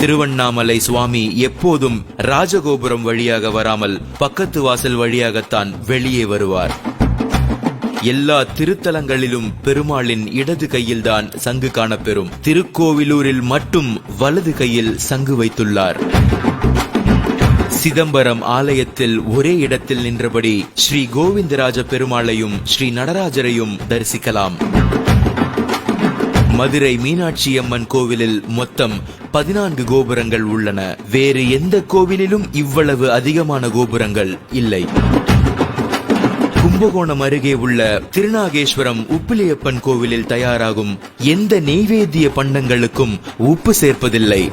திருவண்ணாமலை சுவாமி எப்போதும் ராஜகோபுரம் வழியாக வராமல் பக்கத்து வாசல் வழியாகத்தான் வெளியே வருவார். எல்லா திருத்தலங்களிலும் பெருமாளின் இடது கையில்தான் சங்கு காணப்பெறும். திருக்கோவிலூரில் மட்டும் வலது கையில் சங்கு வைத்துள்ளார். சிதம்பரம் ஆலயத்தில் ஒரே இடத்தில் நின்றபடி ஸ்ரீ கோவிந்தராஜ பெருமாளையும் ஸ்ரீ நடராஜரையும் தரிசிக்கலாம். மதுரை மீனாட்சி அம்மன் கோவிலில் மொத்தம் பதினான்கு கோபுரங்கள் உள்ளன. வேறு எந்த கோவிலிலும் இவ்வளவு அதிகமான கோபுரங்கள் இல்லை. கும்பகோணம் அருகே உள்ள திருநாகேஸ்வரம் உப்பிலியப்பன் கோவிலில் தயாராகும் எந்த நெய்வேத்திய பண்டங்களுக்கும் உப்பு சேர்ப்பதில்லை.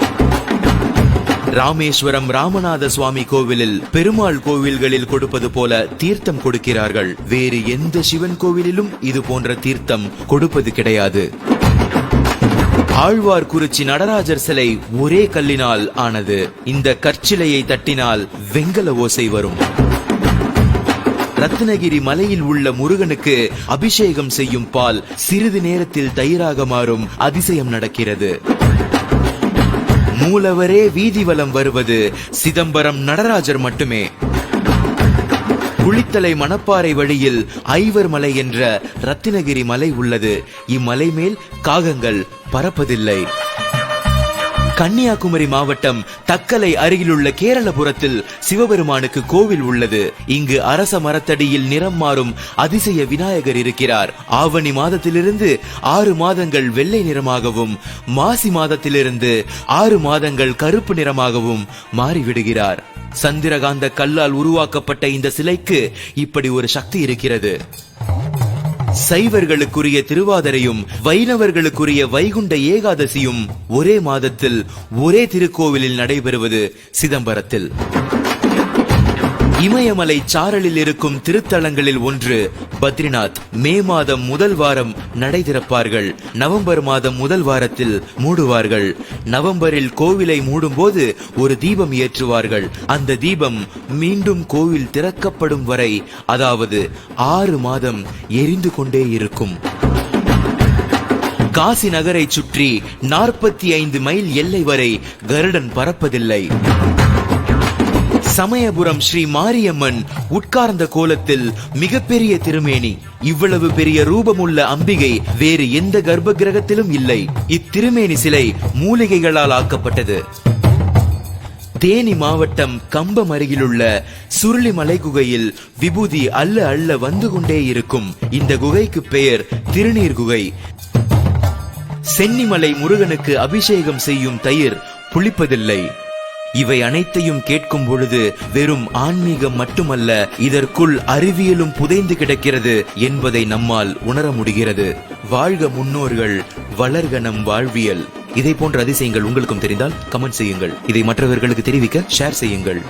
ராமேஸ்வரம் ராமநாத சுவாமி கோவிலில் பெருமாள் கோவில்களில் கொடுப்பது போல தீர்த்தம் கொடுக்கிறார்கள். வேறு எந்த சிவன் கோவிலிலும் இது போன்ற தீர்த்தம் கொடுப்பது கிடையாது. ஆழ்வார்குறிச்சி நடராஜர் சிலை ஒரே கல்லினால் ஆனது. இந்த கற்சிலையை தட்டினால் வெங்கல ஓசை வரும். ரத்னகிரி மலையில் உள்ள முருகனுக்கு அபிஷேகம் செய்யும் பால் சிறிது நேரத்தில் தயிராக மாறும் அதிசயம் நடக்கிறது. மூலவரே வீதி வலம் வருவது சிதம்பரம் நடராஜர் மட்டுமே. குளித்தலை மணப்பாறை வழியில் ஐவர் மலை என்ற ரத்தினகிரி மலை உள்ளது. இம்மலை மேல் காகங்கள் பறப்பதில்லை. கன்னியாகுமரி மாவட்டம் தக்கலை அருகிலுள்ள கேரளபுரத்தில் சிவபெருமானுக்கு கோவில் உள்ளது. இங்கு அரச மரத்தடியில் நிறம் மாறும் அதிசய விநாயகர் இருக்கிறார். ஆவணி மாதத்திலிருந்து ஆறு மாதங்கள் வெள்ளை நிறமாகவும் மாசி மாதத்திலிருந்து ஆறு மாதங்கள் கருப்பு நிறமாகவும் மாறிவிடுகிறார். சந்திரகாந்த கல்லால் உருவாக்கப்பட்ட இந்த சிலைக்கு இப்படி ஒரு சக்தி இருக்கிறது. சைவர்களுக்குரிய திருவாதிரையும் வைணவர்களுக்குரிய வைகுண்ட ஏகாதசியும் ஒரே மாதத்தில் ஒரே திருக்கோவிலில் நடைபெறுவது சிதம்பரத்தில். இமயமலை சாரலில் இருக்கும் திருத்தலங்களில் ஒன்று பத்ரிநாத். மே மாதம் முதல் வாரம் நடை திறப்பார்கள். நவம்பர் மாதம் முதல் வாரத்தில் மூடுவார்கள். நவம்பரில் கோவிலை மூடும்போது ஒரு தீபம் ஏற்றுவார்கள். அந்த தீபம் மீண்டும் கோவில் திறக்கப்படும் வரை அதாவது ஆறு மாதம் எரிந்து கொண்டே இருக்கும். காசி நகரை சுற்றி நாற்பத்தி ஐந்து மைல் எல்லை வரை கருடன் பறப்பதில்லை சமயபுரம் ஸ்ரீ மாரியம்மன் உட்கார்ந்த கோலத்தில் மிகப்பெரிய திருமேனி. இவ்வளவு பெரிய ரூபமுள்ள அம்பிகை வேறு எந்த கர்ப்ப கிரகத்திலும் இல்லை. இத்திருமேனி சிலை மூலிகைகளால் ஆக்கப்பட்டது. தேனி மாவட்டம் கம்பம் அருகிலுள்ள சுருளிமலை குகையில் விபூதி அல்ல அல்ல வந்து கொண்டே இருக்கும். இந்த குகைக்கு பெயர் திருநீர் குகை. சென்னிமலை முருகனுக்கு அபிஷேகம் செய்யும் தயிர் புளிப்பதில்லை. இவை அனைத்தையும் கேட்கும் பொழுது வெறும் ஆன்மீகம் மட்டுமல்ல இதற்குள் அறிவியலும் புதைந்து கிடக்கிறது என்பதை நம்மால் உணர முடிகிறது. வாழ்க முன்னோர்கள் வளர்க நம் வாழ்வியல். இதை போன்ற அதிசயங்கள் உங்களுக்கும் தெரிந்தால் கமெண்ட் செய்யுங்கள். இதை மற்றவர்களுக்கு தெரிவிக்க ஷேர் செய்யுங்கள்.